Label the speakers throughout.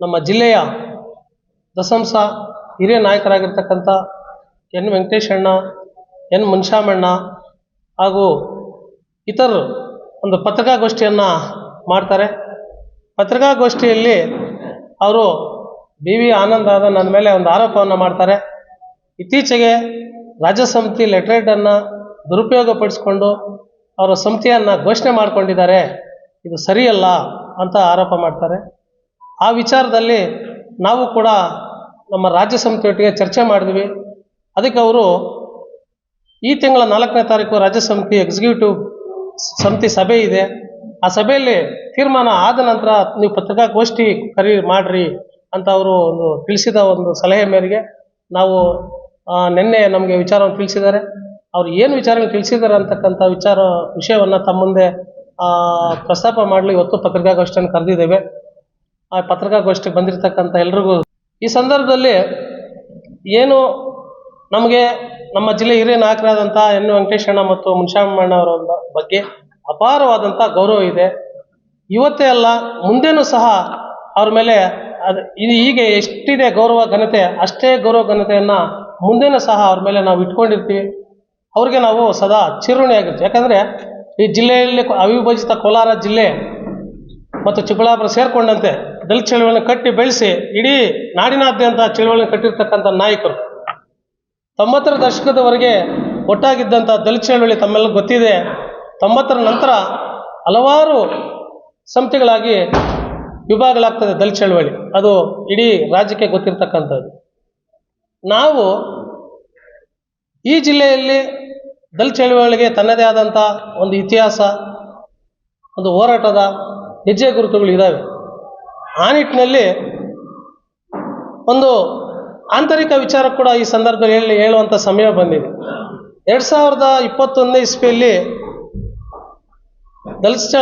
Speaker 1: ನಮ್ಮ ಜಿಲ್ಲೆಯ ದಸಂಸ ಹಿರಿಯ ನಾಯಕರಾಗಿರ್ತಕ್ಕಂಥ ಎನ್ ವೆಂಕಟೇಶಣ್ಣ, ಎನ್ ಮುನ್ಶಾಮಣ್ಣ ಹಾಗೂ ಇತರರು ಒಂದು ಪತ್ರಿಕಾಗೋಷ್ಠಿಯನ್ನು ಮಾಡ್ತಾರೆ. ಪತ್ರಿಕಾಗೋಷ್ಠಿಯಲ್ಲಿ ಅವರು ಬಿ ವಿ ಆನಂದ್ ಆದ ನನ್ನ ಮೇಲೆ ಒಂದು ಆರೋಪವನ್ನು ಮಾಡ್ತಾರೆ. ಇತ್ತೀಚೆಗೆ ರಾಜ್ಯ ಸಮಿತಿ ಲೆಟ್ರೇಟನ್ನು ದುರುಪಯೋಗಪಡಿಸಿಕೊಂಡು ಅವರ ಸಮಿತಿಯನ್ನು ಘೋಷಣೆ ಮಾಡಿಕೊಂಡಿದ್ದಾರೆ. ಇದು ಸರಿಯಲ್ಲ ಅಂತ ಆರೋಪ ಮಾಡ್ತಾರೆ. ಆ ವಿಚಾರದಲ್ಲಿ ನಾವು ಕೂಡ ನಮ್ಮ ರಾಜ್ಯ ಸಮಿತಿಯೊಟ್ಟಿಗೆ ಚರ್ಚೆ ಮಾಡಿದ್ವಿ. ಅದಕ್ಕೆ ಅವರು ಈ ತಿಂಗಳ ನಾಲ್ಕನೇ ತಾರೀಕು ರಾಜ್ಯ ಸಮಿತಿ ಎಕ್ಸಿಕ್ಯೂಟಿವ್ ಸಮಿತಿ ಸಭೆ ಇದೆ. ಆ ಸಭೆಯಲ್ಲಿ ತೀರ್ಮಾನ ಆದ ನಂತರ ನೀವು ಪತ್ರಿಕಾಗೋಷ್ಠಿ ಕರಿ ಮಾಡ್ರಿ ಅಂತ ಅವರು ಒಂದು ತಿಳಿಸಿದ ಒಂದು ಸಲಹೆ ಮೇರೆಗೆ ನಾವು ನಿನ್ನೆ ನಮಗೆ ವಿಚಾರವನ್ನು ತಿಳಿಸಿದ್ದಾರೆ. ಅವರು ಏನು ವಿಚಾರಗಳು ತಿಳಿಸಿದ್ದಾರೆ ಅಂತಕ್ಕಂಥ ವಿಚಾರ ವಿಷಯವನ್ನು ತಮ್ಮ ಮುಂದೆ ಪ್ರಸ್ತಾಪ ಮಾಡಲು. ಇವತ್ತು ಪತ್ರಿಕಾಗೋಷ್ಠಿಯನ್ನು ಕರೆದಿದ್ದೇವೆ. ಆ ಪತ್ರಿಕಾಗೋಷ್ಠಿಗೆ ಬಂದಿರತಕ್ಕಂಥ ಎಲ್ರಿಗೂ ಈ ಸಂದರ್ಭದಲ್ಲಿ ಏನು ನಮಗೆ ನಮ್ಮ ಜಿಲ್ಲೆ ಹಿರಿಯ ನಾಯಕರಾದಂಥ ಎನ್ ವೆಂಕಟೇಶಣ್ಣ ಮತ್ತು ಮುನ್ಷಾಮಣ್ಣ ಅವರ ಬಗ್ಗೆ ಅಪಾರವಾದಂಥ ಗೌರವ ಇದೆ. ಇವತ್ತೇ ಅಲ್ಲ, ಮುಂದೇನೂ ಸಹ ಅವ್ರ ಮೇಲೆ ಅದು ಇದು ಹೀಗೆ ಎಷ್ಟಿದೆ ಗೌರವ ಘನತೆ, ಅಷ್ಟೇ ಗೌರವ ಘನತೆಯನ್ನು ಮುಂದೇನೂ ಸಹ ಅವ್ರ ಮೇಲೆ ನಾವು ಇಟ್ಕೊಂಡಿರ್ತೀವಿ. ಅವ್ರಿಗೆ ನಾವು ಸದಾ ಚಿರುಣಿಯಾಗಿರ್ತೀವಿ ಯಾಕಂದರೆ ಈ ಜಿಲ್ಲೆಯಲ್ಲಿ ಅವಿಭಜಿತ ಕೋಲಾರ ಜಿಲ್ಲೆ ಮತ್ತು ಚಿಕ್ಕಬಳ್ಳಾಪುರ ಸೇರಿಕೊಂಡಂತೆ ದಲಿತ ಚಳವಳಿಯನ್ನು ಕಟ್ಟಿ ಬೆಳೆಸಿ ಇಡೀ ನಾಡಿನಾದ್ಯಂತ ಚಳವಳಿಯನ್ನು ಕಟ್ಟಿರ್ತಕ್ಕಂಥ ನಾಯಕರು. ತೊಂಬತ್ತರ ದಶಕದವರೆಗೆ ಒಟ್ಟಾಗಿದ್ದಂಥ ದಲಿತ ಚಳವಳಿ ತಮ್ಮೆಲ್ಲ ಗೊತ್ತಿದೆ. ತೊಂಬತ್ತರ ನಂತರ ಹಲವಾರು ಸಂಸ್ಥೆಗಳಾಗಿ ವಿಭಾಗಗಳಾಗ್ತದೆ ದಲಿತ ಚಳವಳಿ. ಅದು ಇಡೀ ರಾಜ್ಯಕ್ಕೆ ಗೊತ್ತಿರ್ತಕ್ಕಂಥದ್ದು. ನಾವು ಈ ಜಿಲ್ಲೆಯಲ್ಲಿ ದಲಿತ ಚಳವಳಿಗೆ ತನ್ನದೇ ಆದಂಥ ಒಂದು ಇತಿಹಾಸ, ಒಂದು ಹೋರಾಟದ ಹೆಜ್ಜೆ ಗುರುತುಗಳು ಇದ್ದಾವೆ ಆ ನಿಟ್ಟಿನಲ್ಲಿ ಒಂದು ಆಂತರಿಕ ವಿಚಾರ ಕೂಡ ಈ ಸಂದರ್ಭದಲ್ಲಿ ಹೇಳಿ ಹೇಳುವಂಥ ಸಮಯ ಬಂದಿದೆ. ಎರಡು ಸಾವಿರದ ಇಪ್ಪತ್ತೊಂದನೇ ಇಸ್ವಿಯಲ್ಲಿ ದಲಿತ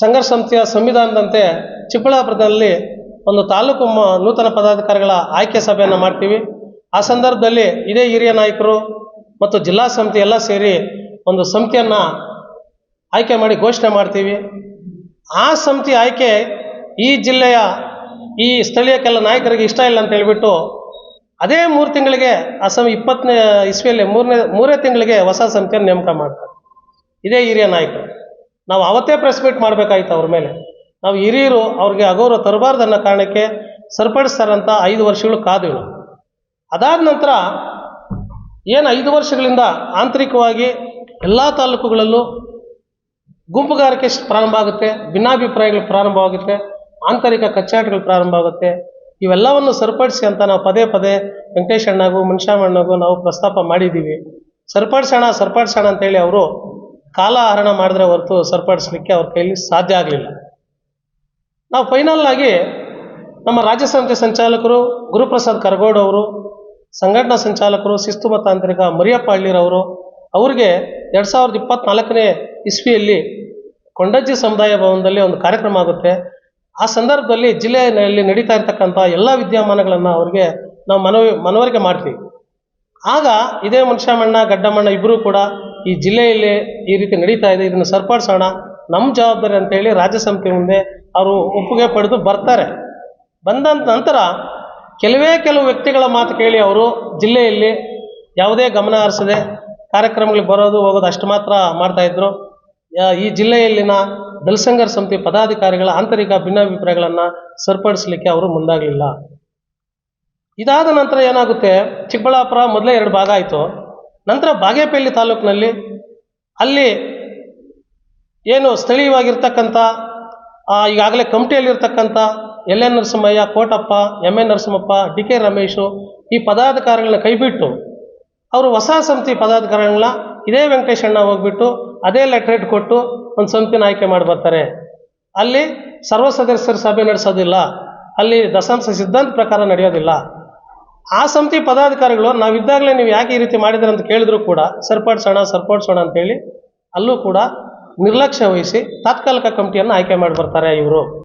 Speaker 1: ಸಂಘರ್ಷ ಸಂಸ್ಥೆಯ ಸಂವಿಧಾನದಂತೆ ಚಿಕ್ಕಬಳ್ಳಾಪುರದಲ್ಲಿ ಒಂದು ತಾಲೂಕು ನೂತನ ಪದಾಧಿಕಾರಿಗಳ ಆಯ್ಕೆ ಸಭೆಯನ್ನು ಮಾಡ್ತೀವಿ. ಆ ಸಂದರ್ಭದಲ್ಲಿ ಇದೇ ಹಿರಿಯ ನಾಯಕರು ಮತ್ತು ಜಿಲ್ಲಾ ಸಮಿತಿ ಎಲ್ಲ ಸೇರಿ ಒಂದು ಸಮಿತಿಯನ್ನು ಆಯ್ಕೆ ಮಾಡಿ ಘೋಷಣೆ ಮಾಡ್ತೀವಿ. ಆ ಸಮಿತಿ ಆಯ್ಕೆ ಈ ಜಿಲ್ಲೆಯ, ಈ ಸ್ಥಳೀಯ ಕೆಲ ನಾಯಕರಿಗೆ ಇಷ್ಟ ಇಲ್ಲ ಅಂತ ಹೇಳಿಬಿಟ್ಟು ಅದೇ ಮೂರು ತಿಂಗಳಿಗೆ, ಆ ಸಮ ಇಪ್ಪತ್ತನೇ ಇಸ್ವಿಯಲ್ಲಿ ಮೂರನೇ, ಮೂರೇ ತಿಂಗಳಿಗೆ ಹೊಸ ಸಮಿತಿಯನ್ನು ನೇಮಕ ಮಾಡ್ತಾರೆ. ಇದೇ ಹಿರಿಯ ನಾಯಕರು. ನಾವು ಅವತ್ತೇ ಪ್ರೆಸ್ ಮೀಟ್ ಮಾಡಬೇಕಾಯ್ತು ಅವ್ರ ಮೇಲೆ. ನಾವು ಹಿರಿಯರು, ಅವ್ರಿಗೆ ಅಗೌರವ ತರಬಾರ್ದು ಅನ್ನೋ ಕಾರಣಕ್ಕೆ ಸರಿಪಡಿಸ್ತಾರಂತ ಐದು ವರ್ಷಗಳು ಕಾದ್ವಿ ಅದಾದ ನಂತರ ಏನು ಐದು ವರ್ಷಗಳಿಂದ ಆಂತರಿಕವಾಗಿ ಎಲ್ಲ ತಾಲೂಕುಗಳಲ್ಲೂ ಗುಂಪುಗಾರಿಕೆ ಪ್ರಾರಂಭ ಆಗುತ್ತೆ, ಭಿನ್ನಾಭಿಪ್ರಾಯಗಳು ಪ್ರಾರಂಭ ಆಗುತ್ತೆ, ಆಂತರಿಕ ಕಚ್ಚಾಟಗಳು ಪ್ರಾರಂಭ ಆಗುತ್ತೆ. ಇವೆಲ್ಲವನ್ನು ಸರಿಪಡಿಸಿ ಅಂತ ನಾವು ಪದೇ ಪದೇ ವೆಂಕಟೇಶ್ ಅಣ್ಣಗೂ ಮುನ್ಷಾಮಣ್ಣಗೂ ನಾವು ಪ್ರಸ್ತಾಪ ಮಾಡಿದ್ದೀವಿ. ಸರಿಪಡಿಸೋಣ ಸರಿಪಡಿಸೋಣ ಅಂತೇಳಿ ಅವರು ಕಾಲ ಹರಣ ಮಾಡಿದ್ರೆ ಹೊರತು ಸರಿಪಡಿಸಲಿಕ್ಕೆ ಅವ್ರ ಕೈಯಲ್ಲಿ ಸಾಧ್ಯ ಆಗಲಿಲ್ಲ. ನಾವು ಫೈನಲ್ ಆಗಿ ನಮ್ಮ ರಾಜ್ಯ ಸಮಿತಿ ಸಂಚಾಲಕರು ಗುರುಪ್ರಸಾದ್ ಕರಗೋಡ್ ಅವರು, ಸಂಘಟನಾ ಸಂಚಾಲಕರು ಶಿಸ್ತು ಮತಾಂತರಿಕ ತಾಂತ್ರಿಕ ಮರಿಯಪ್ಪ ಹಳ್ಳಿರವರು ಅವ್ರಿಗೆ ಎರಡು ಸಾವಿರದ ಇಪ್ಪತ್ನಾಲ್ಕನೇ ಇಸ್ವಿಯಲ್ಲಿ ಕೊಂಡಜ್ಜಿ ಸಮುದಾಯ ಭವನದಲ್ಲಿ ಒಂದು ಕಾರ್ಯಕ್ರಮ ಆಗುತ್ತೆ. ಆ ಸಂದರ್ಭದಲ್ಲಿ ಜಿಲ್ಲೆಯಲ್ಲಿ ನಡೀತಾ ಇರ್ತಕ್ಕಂಥ ಎಲ್ಲ ವಿದ್ಯಮಾನಗಳನ್ನು ಅವ್ರಿಗೆ ನಾವು ಮನವಿ, ಮನವರಿಕೆ ಮಾಡ್ತೀವಿ. ಆಗ ಇದೇ ಗಡ್ಡ ಗಡ್ಡಮ್ಮಣ್ಣ ಇಬ್ಬರೂ ಕೂಡ ಈ ಜಿಲ್ಲೆಯಲ್ಲಿ ಈ ರೀತಿ ನಡೀತಾ ಇದೆ. ಇದನ್ನು ಸರಿಪಡಿಸೋಣ. ನಮ್ಮ ಜವಾಬ್ದಾರಿ ಅಂತೇಳಿ ರಾಜ್ಯ ಸಮಿತಿ ಮುಂದೆ ಅವರು ಒಪ್ಪಿಗೆ ಪಡೆದು ಬರ್ತಾರೆ. ಬಂದ ನಂತರ ಕೆಲವೇ ಕೆಲವು ವ್ಯಕ್ತಿಗಳ ಮಾತು ಕೇಳಿ ಅವರು ಜಿಲ್ಲೆಯಲ್ಲಿ ಯಾವುದೇ ಗಮನ ಹರಿಸದೆ ಕಾರ್ಯಕ್ರಮಗಳಿಗೆ ಬರೋದು, ಹೋಗೋದು ಅಷ್ಟು ಮಾತ್ರ ಮಾಡ್ತಾಯಿದ್ರು ಈ ಜಿಲ್ಲೆಯಲ್ಲಿನ ದಲ್ಸಂಗರ್ ಸಮಿತಿ ಪದಾಧಿಕಾರಿಗಳ ಆಂತರಿಕ ಭಿನ್ನಾಭಿಪ್ರಾಯಗಳನ್ನು ಸರಿಪಡಿಸಲಿಕ್ಕೆ ಅವರು ಮುಂದಾಗಲಿಲ್ಲ. ಇದಾದ ನಂತರ ಏನಾಗುತ್ತೆ? ಚಿಕ್ಕಬಳ್ಳಾಪುರ ಮೊದಲೇ ಎರಡು ಭಾಗ ಆಯಿತು. ನಂತರ ಬಾಗೇಪಲ್ಲಿ ತಾಲೂಕಿನಲ್ಲಿ ಅಲ್ಲಿ ಏನು ಸ್ಥಳೀಯವಾಗಿರ್ತಕ್ಕಂಥ ಈಗಾಗಲೇ ಕಮಿಟಿಯಲ್ಲಿರ್ತಕ್ಕಂಥ L N Narasimhaiah, Kotappa M N Narasimhappa, D K Ramesh ಈ ಪದಾಧಿಕಾರಿಗಳನ್ನ ಕೈಬಿಟ್ಟು ಅವರು ಹೊಸ ಸಮಿತಿ ಪದಾಧಿಕಾರಿಗಳನ್ನ ಇದೇ ವೆಂಕಟೇಶಣ್ಣ ಹೋಗ್ಬಿಟ್ಟು ಅದೇ ಲೆಟ್ರೇಟ್ ಕೊಟ್ಟು ಒಂದು ಸಮಿತಿನ ಆಯ್ಕೆ ಮಾಡಿ ಬರ್ತಾರೆ. ಅಲ್ಲಿ ಸರ್ವ ಸದಸ್ಯರ ಸಭೆ ನಡೆಸೋದಿಲ್ಲ. ಅಲ್ಲಿ ದಶಾಂಶ ಸಿದ್ಧಾಂತ ಪ್ರಕಾರ ನಡೆಯೋದಿಲ್ಲ. ಆ ಸಮಿತಿ ಪದಾಧಿಕಾರಿಗಳು, ನಾವಿದ್ದಾಗಲೇ ನೀವು ಯಾಕೆ ಈ ರೀತಿ ಮಾಡಿದ್ರೆ ಅಂತ ಕೇಳಿದ್ರು ಕೂಡ ಸರಿಪಡಿಸೋಣ ಸರಿಪಡಿಸೋಣ ಅಂತೇಳಿ ಅಲ್ಲೂ ಕೂಡ ನಿರ್ಲಕ್ಷ್ಯ ವಹಿಸಿ ತಾತ್ಕಾಲಿಕ ಕಮಿಟಿಯನ್ನು ಆಯ್ಕೆ ಮಾಡಿ ಬರ್ತಾರೆ ಇವರು.